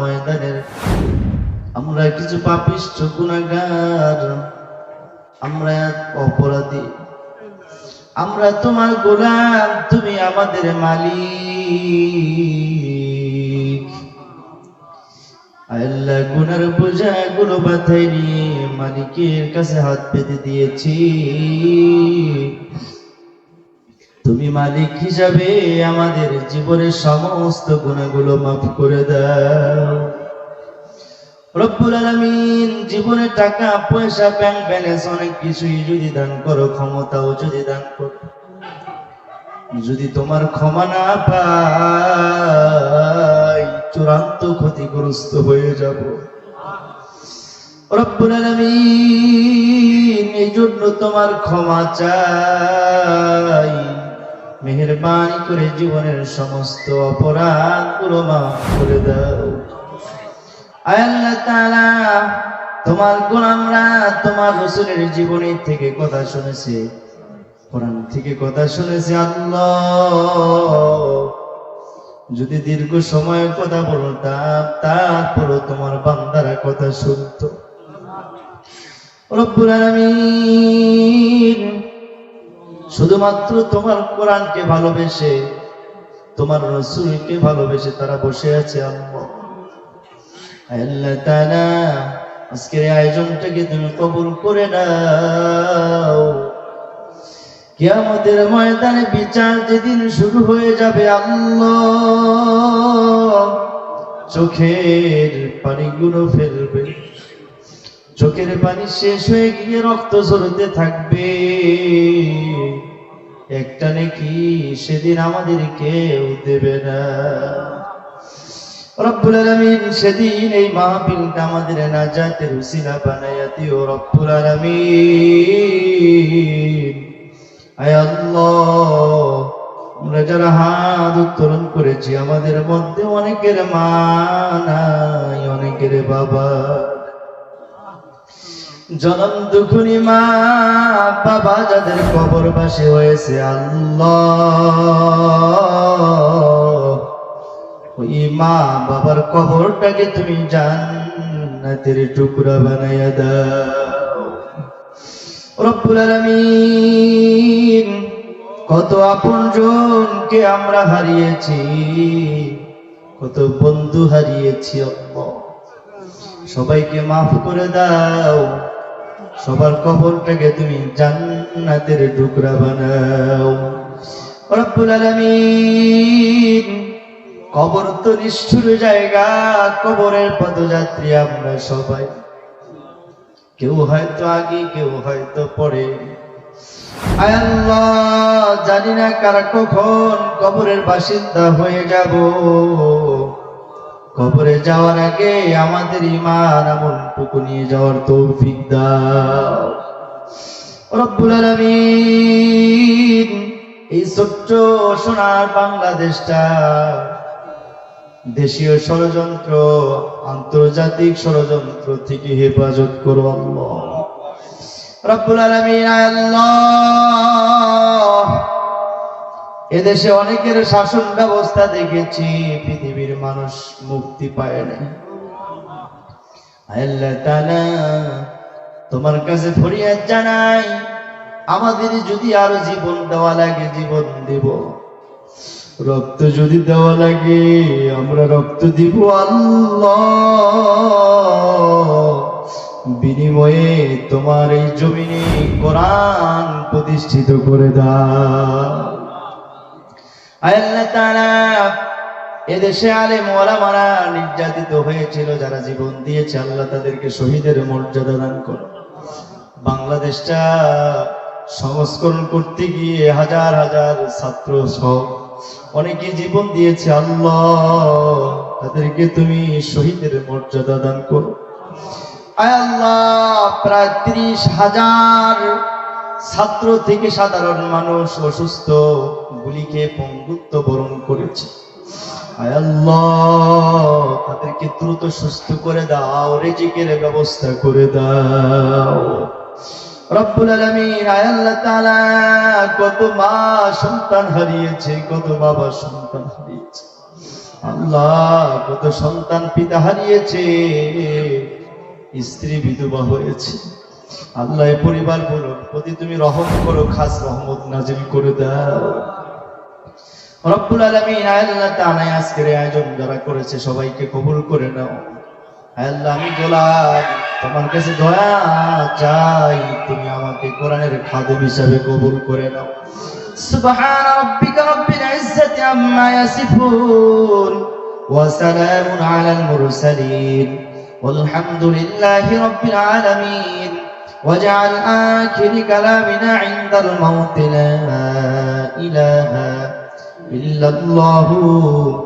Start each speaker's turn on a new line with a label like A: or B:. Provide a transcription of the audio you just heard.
A: ময়দানের আমরা কিছু পাপিষ্ঠ গুণাগার। আমরা অপরাধী। আমরা তোমার গোলাম, তুমি আমাদের মালিক। আল্লাহ গুনার বোঝা গুলো মাথায় নিয়ে মালিকের কাছে হাত পেতে দিয়েছি। তুমি মালিক হিসাবে আমাদের জীবনের সমস্ত গুণাগুলো মাফ করে দাও। রব্বুল আলামিন জীবনে টাকা, পয়সা ব্যাংক ব্যালেন্স অনেক কিছুই যদি দান করো, ক্ষমতাও যদি দান করো। যদি তোমার ক্ষমা না পাই, চূড়ান্ত ক্ষতিগ্রস্ত হয়ে যাব। রব্বুল আলামিন এই জন্য তোমার ক্ষমা চাই। মেহেরবানি করে জীবনের সমস্ত অপরাধগুলো মাফ করে দাও। আল্লাহ তাআলা, তোমার গোলামরা তোমার রসুলের জীবনী থেকে কথা শুনেছে। কোরআন থেকে কথা শুনেছে আল্লাহ। যদি দীর্ঘ সময় কথা বলতাম, তারপরও তোমার বান্দারা কথা শুনতো। রব্বুল আলামিন শুধুমাত্র তোমার কোরআনকে ভালোবেসে, তোমার রসুলকে ভালোবেসে তারা বসে আছে আজকের আয়োজনটাকে তুমি কবুল করে নাও। কিয়ামতের ময়দানে বিচার যেদিন শুরু হয়ে যাবে আল্লাহ চোখের পানিগুলো ফেলবে। চোখের পানি শেষ হয়ে গিয়ে রক্ত ঝরতে থাকবে। একটা নাকি সেদিন আমাদের কেউ দেবে না। রব্বুল আলামিন সেদিন এই মাহফিলটা আমাদের নাজাতের উসিলা বানাইয়া দিও রব্বুল আলামিন। আয় আল্লাহ, আমরা যারা হাত উত্তোলন করেছি, আমাদের মধ্যে অনেকের মা নাই, অনেকের বাবা। জনম দুখুনি মা বাবা যাদের কবর বাসে হয়েছে আল্লাহ। ওই মা বাবার কবরটাকে তুমি জান্নাতের টুকরা বানাইয়া দাও। রব্বুল আলামিন, কত আপনজনকে আমরা হারিয়েছি, কত বন্ধু হারিয়েছি সবাইকে মাফ করে দাও। সবার কবরটাকে তুমি জান্নাতের টুকরা বানাও। রব্বুল আলামিন, কবর তো নিষ্ঠুর জায়গা, কবরের পদযাত্রী আমরা সবাই। কেউ হয়তো আগে, কেউ হয়তো পরে। আল্লাহ, জানি না কারা কখন কবরের বাসিন্দা হয়ে যাব। কবরে যাওয়ার আগে আমাদের ইমান এমনটুকু নিয়ে যাওয়ার তৌফিক দাও। এই ছোট্ট সোনার বাংলাদেশটা দেশীয় ষড়যন্ত্র, আন্তর্জাতিক ষড়যন্ত্র থেকে হেফাজত করো রব্বুল আলামিন এদেশে অনেকের শাসন ব্যবস্থা দেখেছি মানুষ মুক্তি পায় না তোমার কাছে ফরিয়াদ জানাই, আমাদের যদি আরও জীবন দেওয়া লাগে, জীবন দেব। রক্ত যদি দেওয়া লাগে, আমরা রক্ত দিব বিনিময়ে তোমার এই জমিনে কোরআন প্রতিষ্ঠিত করে আয় আল্লাহ তাআলা এদেশে আলে মোলামারা নির্যাতিত হয়েছিল, যারা জীবন দিয়েছে, আল্লাহ তাদেরকে শহীদের মর্যাদা দান করো বাংলাদেশটা সংস্করণ করতে গিয়ে হাজার হাজার ছাত্র সহ অনেকে জীবন দিয়েছে, আল্লাহ তাদেরকে তুমি শহীদের মর্যাদা দান করো আল্লাহ, প্রায় ত্রিশ হাজার ছাত্র থেকে সাধারণ মানুষ অসুস্থ, গুলিকে পঙ্গুত্ব বরণ করেছে। তাদেরকে দ্রুত সুস্থ করে দাও, রেজিকের ব্যবস্থা করে দাও। রব্বুল আলামিন আয় আল্লাহ কত মা সন্তান হারিয়েছে, কত বাবা সন্তান হারিয়েছে। আল্লাহ, কত সন্তান পিতা হারিয়েছে, স্ত্রী বিধবা হয়েছে। আল্লাহ পরিবার বলুন প্রতি তুমি রহম করো, খাস রহমত নাজিল করে দাও। রব্বুল আলামিন আল্লাহ তাআলা আজকের এই আয়োজন যারা করেছে সবাইকে কবুল করে নাও আল্লাহ আমি গোলাম তোমার কাছে দয়া চাই তুমি আমাকে কোরআনের খাদেম হিসাবে কবুল করে নাও سبحان ربك رب العزة عما يصفون وسلام على المرسلين والحمد لله رب العالمين واجعل آخر كلامنا عند الموت لا إله ইল্লাল্লাহু